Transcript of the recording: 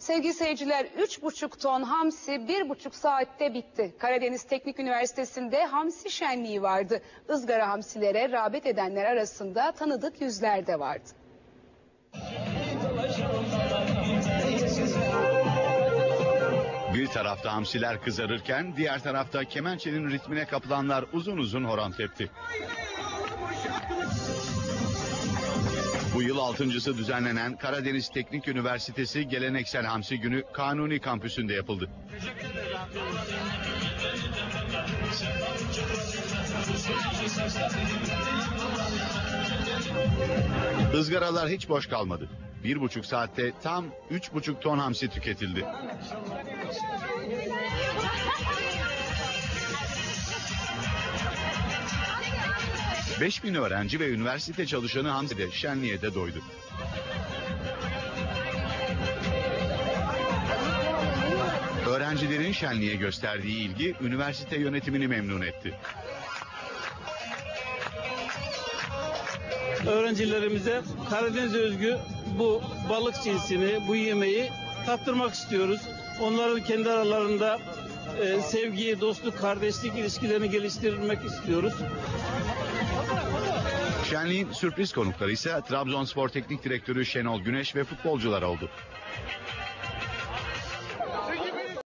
Sevgili seyirciler 3,5 ton hamsi 1,5 saatte bitti. Karadeniz Teknik Üniversitesi'nde hamsi şenliği vardı. Izgara hamsilere rağbet edenler arasında tanıdık yüzler de vardı. Bir tarafta hamsiler kızarırken diğer tarafta kemençenin ritmine kapılanlar uzun uzun horon tepti. Bu yıl altıncısı düzenlenen Karadeniz Teknik Üniversitesi Geleneksel Hamsi Günü Kanuni Kampüsü'nde yapıldı. Izgaralar hiç boş kalmadı. Bir buçuk saatte tam üç buçuk ton hamsi tüketildi. Beş bin öğrenci ve üniversite çalışanı Hamsi'de şenliğe de doydu. Öğrencilerin şenliğe gösterdiği ilgi üniversite yönetimini memnun etti. öğrencilerimize Karadeniz özgü bu balık cinsini, bu yemeği tattırmak istiyoruz. Onların kendi aralarında e, sevgi, dostluk, kardeşlik ilişkilerini geliştirmek istiyoruz. Şenliğin sürpriz konukları ise Trabzonspor Teknik Direktörü Şenol Güneş ve futbolcular oldu.